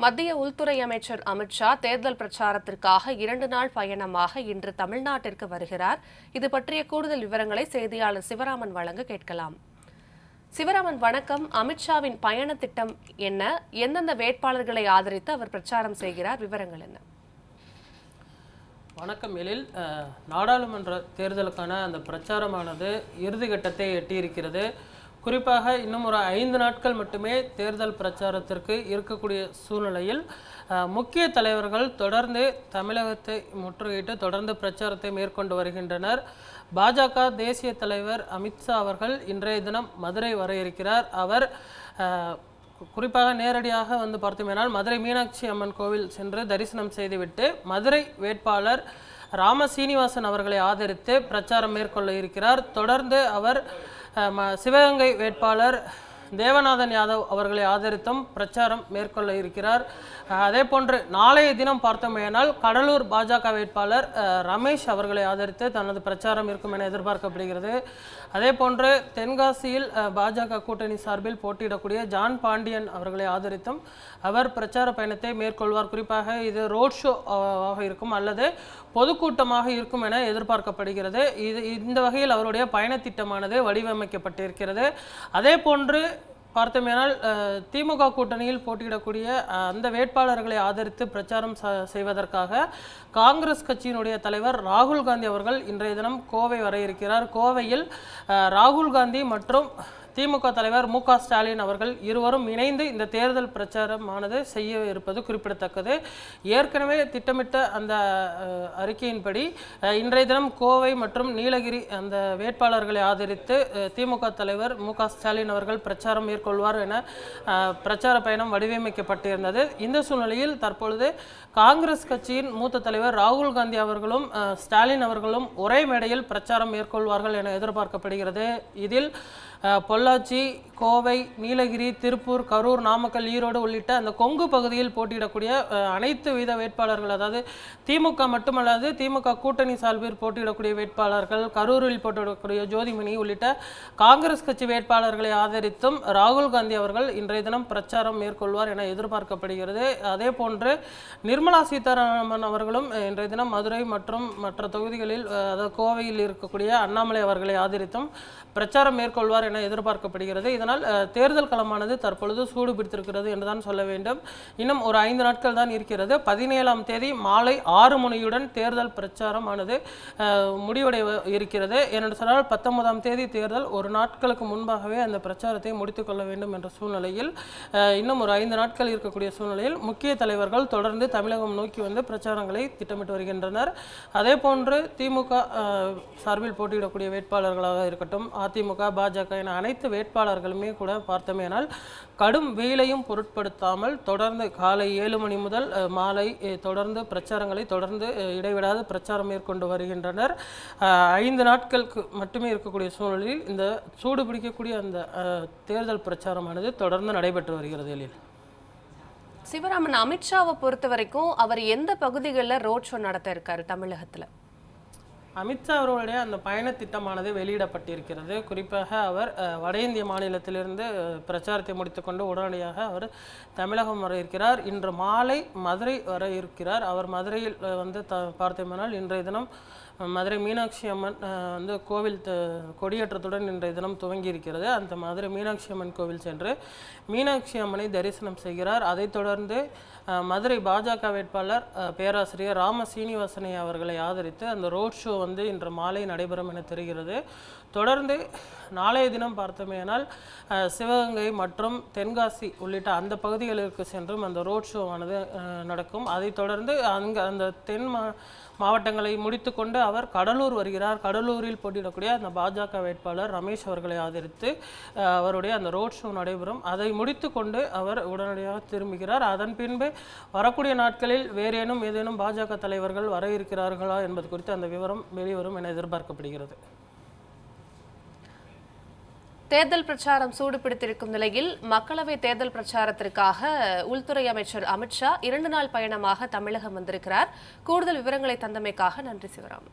மத்திய உள்துறை அமைச்சர் அமித்ஷா தேர்தல் பிரச்சாரத்திற்காக இரண்டு நாள் பயணமாக இன்று தமிழ்நாட்டிற்கு வருகிறார். இது பற்றிய கூடுதல் விவரங்களை செய்தியாளர் சிவராமன் வழங்க கேட்கலாம். சிவராமன் வணக்கம். அமித்ஷாவின் பயண திட்டம் என்ன? எந்தெந்த வேட்பாளர்களை ஆதரித்து அவர் பிரச்சாரம் செய்கிறார்? விவரங்கள் என்ன? வணக்கம் எழில். அஹ், நாடாளுமன்ற தேர்தலுக்கான அந்த பிரச்சாரமானது இறுதிக்கட்டத்தை எட்டியிருக்கிறது. குறிப்பாக இன்னும் ஒரு ஐந்து நாட்கள் மட்டுமே தேர்தல் பிரச்சாரத்திற்கு இருக்கக்கூடிய சூழ்நிலையில் முக்கிய தலைவர்கள் தொடர்ந்து தமிழகத்தை முற்றுகையிட்டு தொடர்ந்து பிரச்சாரத்தை மேற்கொண்டு வருகின்றனர். பாஜக தேசிய தலைவர் அமித்ஷா அவர்கள் இன்றைய தினம் மதுரை வர இருக்கிறார். அவர் குறிப்பாக நேரடியாக வந்து பார்த்தோமேனால் மதுரை மீனாட்சி அம்மன் கோவில் சென்று தரிசனம் செய்துவிட்டு மதுரை வேட்பாளர் ராம சீனிவாசன் அவர்களை ஆதரித்து பிரச்சாரம் மேற்கொள்ள இருக்கிறார். தொடர்ந்து அவர் சிவகங்கை வேட்பாளர் தேவநாதன் யாதவ் அவர்களை ஆதரித்தும் பிரச்சாரம் மேற்கொள்ள இருக்கிறார். அதே போன்று நாளைய தினம் பார்த்தோமேனால் கடலூர் பாஜக வேட்பாளர் ரமேஷ் அவர்களை ஆதரித்து தனது பிரச்சாரம் இருக்கும் என எதிர்பார்க்கப்படுகிறது. அதே போன்று தென்காசியில் பாஜக கூட்டணி சார்பில் போட்டியிடக்கூடிய ஜான் பாண்டியன் அவர்களை ஆதரித்தும் அவர் பிரச்சார பயணத்தை மேற்கொள்வார். குறிப்பாக இது ரோட் ஷோ ஆக இருக்கும் அல்லது பொதுக்கூட்டமாக இருக்கும் என எதிர்பார்க்கப்படுகிறது. இது இந்த வகையில் அவருடைய பயணத்திட்டமானது வடிவமைக்கப்பட்டிருக்கிறது. அதே போன்று பார்த்தோமேனால் அஹ், திமுக கூட்டணியில் போட்டியிடக்கூடிய அஹ், அந்த வேட்பாளர்களை ஆதரித்து பிரச்சாரம் செய்வதற்காக காங்கிரஸ் கட்சியினுடைய தலைவர் ராகுல் காந்தி அவர்கள் இன்றைய தினம் கோவை வர இருக்கிறார். கோவையில் அஹ், ராகுல் காந்தி மற்றும் திமுக தலைவர் மு ஸ்டாலின் அவர்கள் இருவரும் இணைந்து இந்த தேர்தல் பிரச்சாரமானது செய்ய இருப்பது குறிப்பிடத்தக்கது. ஏற்கனவே திட்டமிட்ட அந்த அறிக்கையின்படி இன்றைய தினம் கோவை மற்றும் நீலகிரி அந்த வேட்பாளர்களை ஆதரித்து திமுக தலைவர் மு ஸ்டாலின் அவர்கள் பிரச்சாரம் மேற்கொள்வார் என பிரச்சார பயணம் வடிவமைக்கப்பட்டிருந்தது. இந்த சூழ்நிலையில் தற்பொழுது காங்கிரஸ் கட்சியின் மூத்த தலைவர் ராகுல் காந்தி அவர்களும் ஸ்டாலின் அவர்களும் ஒரே மேடையில் பிரச்சாரம் மேற்கொள்வார்கள் என எதிர்பார்க்கப்படுகிறது. இதில் பொள்ளாச்சி கோவை நீலகிரி திருப்பூர் கரூர் நாமக்கல் ஈரோடு உள்ளிட்ட அந்த கொங்கு பகுதியில் போட்டியிடக்கூடிய அனைத்து வித வேட்பாளர்கள் அதாவது திமுக மட்டுமல்லாது திமுக கூட்டணி சார்பில் போட்டியிடக்கூடிய வேட்பாளர்கள் கரூரில் போட்டியிடக்கூடிய ஜோதிமணி உள்ளிட்ட காங்கிரஸ் கட்சி வேட்பாளர்களை ஆதரித்தும் ராகுல் காந்தி அவர்கள் இன்றைய தினம் பிரச்சாரம் மேற்கொள்வார் என எதிர்பார்க்கப்படுகிறது. அதே போன்று நிர்மலா சீதாராமன் அவர்களும் இன்றைய தினம் மதுரை மற்றும் மற்ற தொகுதிகளில் அதாவது கோவையில் இருக்கக்கூடிய அண்ணாமலை அவர்களை ஆதரித்தும் பிரச்சாரம் மேற்கொள்வார் என எதிர்பார்க்கப்படுகிறது. இதனால் ஆனால் தேர்தல் களமானது தற்பொழுது சூடு பிடித்திருக்கிறது என்றுதான் சொல்ல வேண்டும். இன்னும் ஒரு ஐந்து நாட்கள் தான் இருக்கிறது. பதினேழாம் தேதி மாலை ஆறு மணியுடன் தேர்தல் பிரச்சாரமானது ஆனது முடிவடைய இருக்கிறது. ஏனென்று சொன்னால் பத்தொன்பதாம் தேதி தேர்தல் ஒரு நாட்களுக்கு முன்பாகவே அந்த பிரச்சாரத்தை முடித்துக்கொள்ள வேண்டும் என்ற சூழ்நிலையில் இன்னும் ஒரு ஐந்து நாட்கள் இருக்கக்கூடிய சூழ்நிலையில் முக்கிய தலைவர்கள் தொடர்ந்து தமிழகம் நோக்கி வந்து பிரச்சாரங்களை திட்டமிட்டு வருகின்றனர். அதே போன்று திமுக சார்பில் போட்டியிடக்கூடிய வேட்பாளர்களாக இருக்கட்டும் அதிமுக பாஜக என அனைத்து வேட்பாளர்களும் கூட பார்த்தோமேனால் கடும் வெயிலையும் பொருட்படுத்தாமல் தொடர்ந்து காலை ஏழு மணி முதல் மாலை தொடர்ந்து பிரச்சாரங்களை தொடர்ந்து இடைவிடாத இடைவிடாது பிரச்சாரம் மேற்கொண்டு வருகின்றனர். ஐந்து நாட்களுக்கு மட்டுமே இருக்கக்கூடிய சூழலில் இந்த சூடு பிடிக்கக்கூடிய அந்த அஹ், தேர்தல் பிரச்சாரமானது தொடர்ந்து நடைபெற்று வருகிறது எழில். சிவராமன் அமித்ஷாவை பொறுத்த வரைக்கும் அவர் எந்த பகுதிகளில் ரோட் ஷோ நடத்த இருக்காரு தமிழகத்துல? அமித்ஷா அவர்களுடைய அந்த பயணத்திட்டமானது வெளியிடப்பட்டிருக்கிறது. குறிப்பாக அவர் வட இந்திய மாநிலத்திலிருந்து பிரச்சாரத்தை முடித்துக்கொண்டு உடனடியாக அவர் தமிழகம் வர இருக்கிறார். இன்று மாலை மதுரை வர இருக்கிறார். அவர் மதுரையில் வந்து த பார்த்தோம்னால் இன்றைய தினம் மதுரை மீனாட்சி அம்மன் வந்து கோவில் கொடியேற்றத்துடன் இன்றைய தினம் துவங்கி இருக்கிறது அந்த மதுரை மீனாட்சி அம்மன் கோவில் சென்று மீனாட்சி அம்மனை தரிசனம் செய்கிறார். அதைத் தொடர்ந்து மதுரை பாஜக வேட்பாளர் பேராசிரியர் ராம சீனிவாசனை அவர்களை ஆதரித்து அந்த ரோட் ஷோ வந்து இன்று மாலை நடைபெறும் என தெரிகிறது. தொடர்ந்து நாளைய தினம் பார்த்தோமேனால் சிவகங்கை மற்றும் தென்காசி உள்ளிட்ட அந்த பகுதிகளுக்கு சென்றும் அந்த ரோட் ஷோவானது நடக்கும். அதைத் தொடர்ந்து அங்கே அந்த தென் மா மாவட்டங்களை முடித்துக்கொண்டு அவர் கடலூர் வருகிறார். கடலூரில் போட்டியிடக்கூடிய அந்த பாஜக வேட்பாளர் ரமேஷ் அவர்களை ஆதரித்து அவருடைய அந்த ரோட் ஷோ நடைபெறும். அதை முடித்துக்கொண்டு அவர் உடனடியாக திரும்புகிறார். அதன் பின்பு வரக்கூடிய நாட்களில் வேறேனும் ஏதேனும் பாஜக தலைவர்கள் வர இருக்கிறார்களா என்பது குறித்து அந்த விவரம் வெளிவரும் என எதிர்பார்க்கப்படுகிறது. தேர்தல் பிரச்சாரம் சூடுபிடித்திருக்கும் நிலையில் மக்களவை தேர்தல் பிரச்சாரத்திற்காக உள்துறை அமைச்சர் அமித்ஷா இரண்டு நாள் பயணமாக தமிழகம் வந்திருக்கிறார். கூடுதல் விவரங்களை தந்தமைக்காக நன்றி சிவராம்.